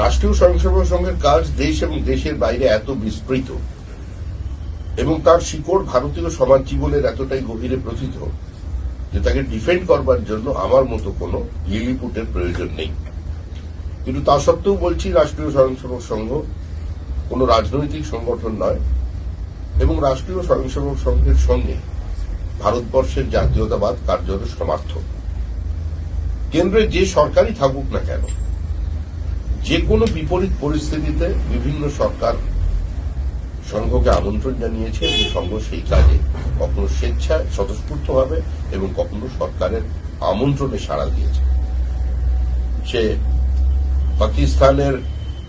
রাষ্ট্রীয় স্বয়ংসেবক সংঘের কাজ দেশ এবং দেশের বাইরে এত বিস্তৃত এবং তার শিকড় ভারতীয় সমাজ জীবনের এতটাই গভীরে প্রথিত যে তাকে ডিফেন্ড করবার জন্য আমার মতো কোনো লিলিপুটের প্রয়োজন নেই। কিন্তু তা সত্ত্বেও বলছি, রাষ্ট্রীয় স্বয়ংসেবক সংঘ কোনো রাজনৈতিক সংগঠন নয় এবং রাষ্ট্রীয় স্বয়ংসেবক সংঘের সঙ্গে ভারতবর্ষের জাতীয়তাবাদ কার্যত সমার্থক কেন্দ্রে যে সরকারই থাকুক না কেন যে কোনো বিপরীত পরিস্থিতিতে বিভিন্ন সরকার সংঘকে আমন্ত্রণ জানিয়েছে এবং সংঘ সেই কাজে কখনো স্বেচ্ছায়, স্বতঃস্ফূর্তভাবে এবং কখনো সরকারের আমন্ত্রণে সাড়া দিয়েছে। সে পাকিস্তানের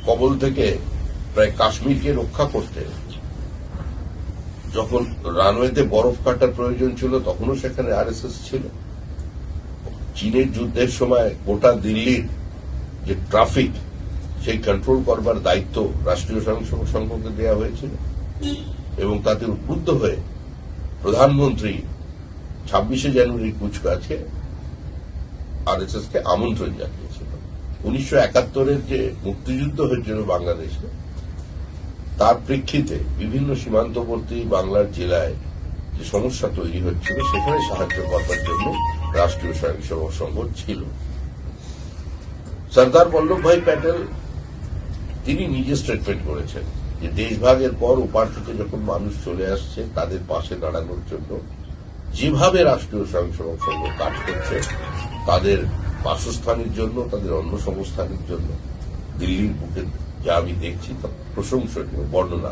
কবল থেকে প্রায় কাশ্মীরকে রক্ষা করতে যখন রানওয়েতে বরফ কাটার প্রয়োজন ছিল, তখনও সেখানে আরএসএস ছিল। চীনের যুদ্ধের সময় গোটা দিল্লির যে ট্রাফিক সেই কন্ট্রোল করবার দায়িত্ব রাষ্ট্রীয় স্বয়ংসেবক সংঘকে দেওয়া হয়েছিল। এবং তাতে উদ্বুদ্ধ হয়ে প্রধানমন্ত্রী ছাব্বিশে জানুয়ারি কুচকাছে আরএসএস কে আমন্ত্রণ জানিয়েছিল। উনিশশো একাত্তরের যে মুক্তিযুদ্ধ হয়েছিল বাংলাদেশে, তার প্রেক্ষিতে বিভিন্ন সীমান্তবর্তী বাংলার জেলায় যে সমস্যা তৈরি হচ্ছিল, সেখানে সাহায্য করবার জন্য রাষ্ট্রীয় স্বয়ংসেবক সংঘ ছিল। সর্দার বল্লভভাই প্যাটেল তিনি নিজে স্টেটমেন্ট করেছেন যে দেশভাগের পর উপার থেকে যখন মানুষ চলে আসছে, তাদের পাশে দাঁড়ানোর জন্য যেভাবে রাষ্ট্রীয় স্বয়ংসেবক সংঘ কাজ করছে, তাদের বাসস্থানের জন্য, তাদের অন্য সংস্থানের জন্য, দিল্লির বুকে যা আমি দেখছি তা প্রশংসনীয় বর্ণনা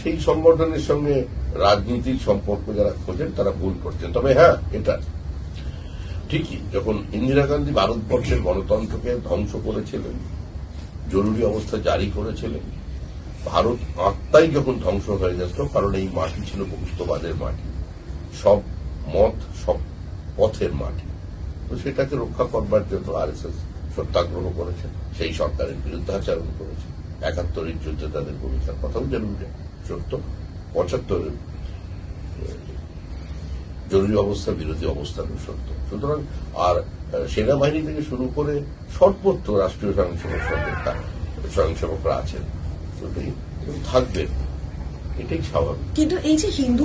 সেই সংগঠনের সঙ্গে রাজনীতির সম্পর্ক যারা খোঁজেন, তারা ভুল করছেন। তবে হ্যাঁ এটা ঠিকই, যখন ইন্দিরা গান্ধী ভারতবর্ষের গণতন্ত্রকে ধ্বংস করেছিলেন জরুরি অবস্থা জারি করেছিলেন, ভারত আত্মাই যখন ধ্বংস হয়ে যাচ্ছিল কারণ এই মাটি ছিল বহুত্ববাদের মাটি। সব মত, সব পথের মাটি। তো সেটাকে রক্ষা করবার জন্য আর এস এস সত্যাগ্রহ করেছে, সেই সরকারের বিরুদ্ধাচরণ করেছে। একাত্তরের যুদ্ধে তাদের ভূমিকার কথাও জানুন সত্য। পঁচাত্তরের জরুরি অবস্থা, বিরোধী অবস্থা সত্য সুতরাং আর সেনাবাহিনী থেকে শুরু করে সর্বত্র রাষ্ট্রীয় স্বয়ংসেবক কা- স্বয়ংসেবকরা আছেন। থাকবেন। এটাই স্বাভাবিক। কিন্তু এই যে হিন্দু